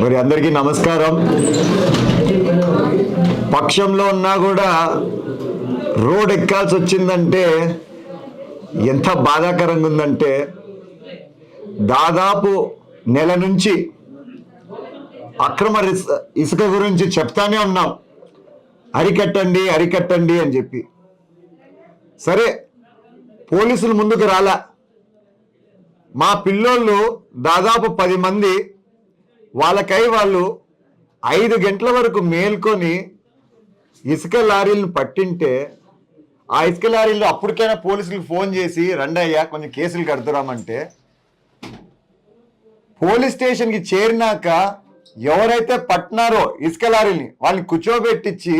మరి అందరికీ నమస్కారం. పక్షంలో ఉన్నా కూడా రోడ్ ఎక్కాల్సి వచ్చిందంటే ఎంత బాధాకరంగా ఉందంటే దాదాపు నెల నుంచి అక్రమ ఇసుక గురించి చెప్తానే ఉన్నాం. అరికట్టండి అరికట్టండి అని చెప్పి. సరే పోలీసులు ముందుకు రాలా. మా పిల్లోళ్ళు దాదాపు పది మంది వాళ్ళకై వాళ్ళు ఐదు గంటల వరకు మేల్కొని ఇసుక లారీలను పట్టింటే ఆ ఇసుక లారీలు అప్పటికైనా పోలీసులకు ఫోన్ చేసి రండయ్యా కొంచెం కేసులు కడుతురామంటే పోలీస్ స్టేషన్కి చేరినాక ఎవరైతే పట్టినారో ఇసుక లారీని వాళ్ళని కూర్చోబెట్టించి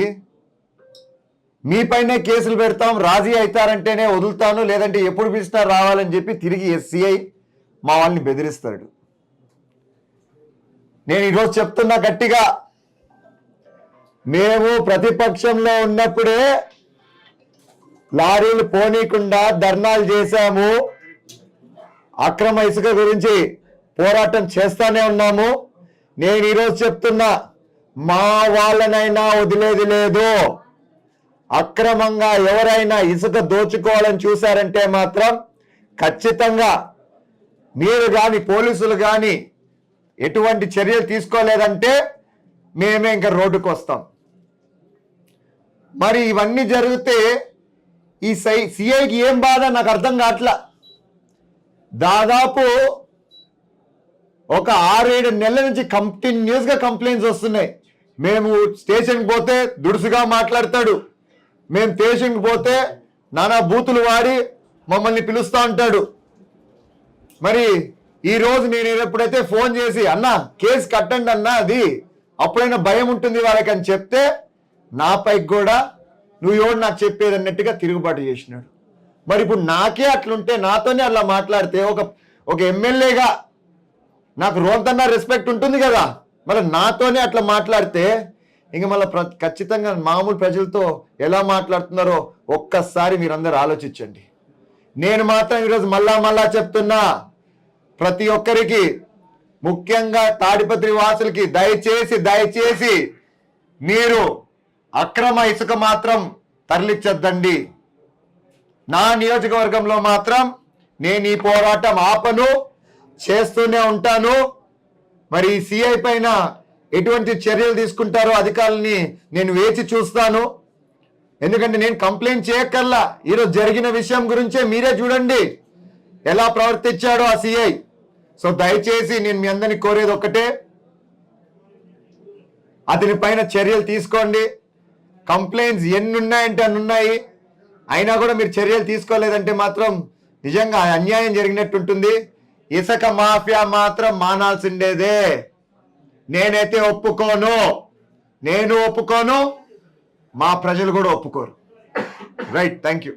మీపైనే కేసులు పెడతాం రాజీ అవుతారంటేనే వదులుతాను లేదంటే ఎప్పుడు పిలిచినా రావాలని చెప్పి తిరిగి ఎస్సీఐ మా వాళ్ళని బెదిరిస్తాడు. నేను ఈరోజు చెప్తున్నా గట్టిగా. మేము ప్రతిపక్షంలో ఉన్నప్పుడే లారీలు పోనీకుండా ధర్నాలు చేశాము. అక్రమ ఇసుక గురించి పోరాటం చేస్తానే ఉన్నాము. నేను ఈరోజు చెప్తున్నా మా వాళ్ళనైనా వదిలేది లేదు. అక్రమంగా ఎవరైనా ఇసుక దోచుకోవాలని చూశారంటే మాత్రం ఖచ్చితంగా మీరు కానీ పోలీసులు కానీ ఎటువంటి చర్యలు తీసుకోలేదంటే మేమే ఇంకా రోడ్డుకు వస్తాం. మరి ఇవన్నీ జరిగితే ఈ సై సిఐకి ఏం బాధ? నాకు అర్థం కావట్లా. దాదాపు ఒక ఆరేడు నెలల నుంచి కంటిన్యూస్గా కంప్లైంట్స్ వస్తున్నాయి. మేము స్టేషన్కి పోతే దుడుసుగా మాట్లాడతాడు. మేము స్టేషన్కి పోతే నానా బూతులు వాడి మమ్మల్ని పిలుస్తూ ఉంటాడు. మరి ఈ రోజు నేను ఎప్పుడైతే ఫోన్ చేసి అన్న కేసు కట్టండి అన్న అది అప్పుడైనా భయం ఉంటుంది వాళ్ళకి అని చెప్తే నాపై కూడా నువ్వు ఎవడు నాకు చెప్పేది అన్నట్టుగా తిరుగుబాటు చేసినాడు. మరి ఇప్పుడు నాకే అట్లుంటే నాతోనే అలా మాట్లాడితే ఒక ఒక ఎమ్మెల్యేగా నాకు రోంతన్నా రెస్పెక్ట్ ఉంటుంది కదా. మరి నాతోనే అట్లా మాట్లాడితే ఇంక మళ్ళీ ప్ర ఖచ్చితంగా మామూలు ప్రజలతో ఎలా మాట్లాడుతున్నారో ఒక్కసారి మీరందరూ ఆలోచించండి. నేను మాత్రం ఈరోజు మళ్ళా మళ్ళా చెప్తున్నా ప్రతి ఒక్కరికి ముఖ్యంగా తాడిపత్రి వాసులకి దయచేసి దయచేసి మీరు అక్రమ ఇసుక మాత్రం తరలించొద్దండి. నా నియోజకవర్గంలో మాత్రం నేను ఈ పోరాటం ఆపను చేస్తూనే ఉంటాను. మరి సిఐ పైన ఎటువంటి చర్యలు తీసుకుంటారో అధికారులని నేను వేచి చూస్తాను. ఎందుకంటే నేను కంప్లైంట్ చేయక్కర్లా. ఈరోజు జరిగిన విషయం గురించే మీరే చూడండి. ఎలా ప్రవర్తించాడో ఆ సిఐ. సో దయచేసి నేను మీ అందరిని కోరేది ఒక్కటే. అతని పైన చర్యలు తీసుకోండి. కంప్లైంట్స్ ఎన్ని ఉన్నాయంటే అన్ని ఉన్నాయి అయినా కూడా మీరు చర్యలు తీసుకోలేదంటే మాత్రం నిజంగా అన్యాయం జరిగినట్టు ఉంటుంది ఇసుక మాఫియా మాత్రం మానాల్సిండేదే. నేనైతే ఒప్పుకోను. నేను ఒప్పుకోను. మా ప్రజలు కూడా ఒప్పుకోరు. Right thank you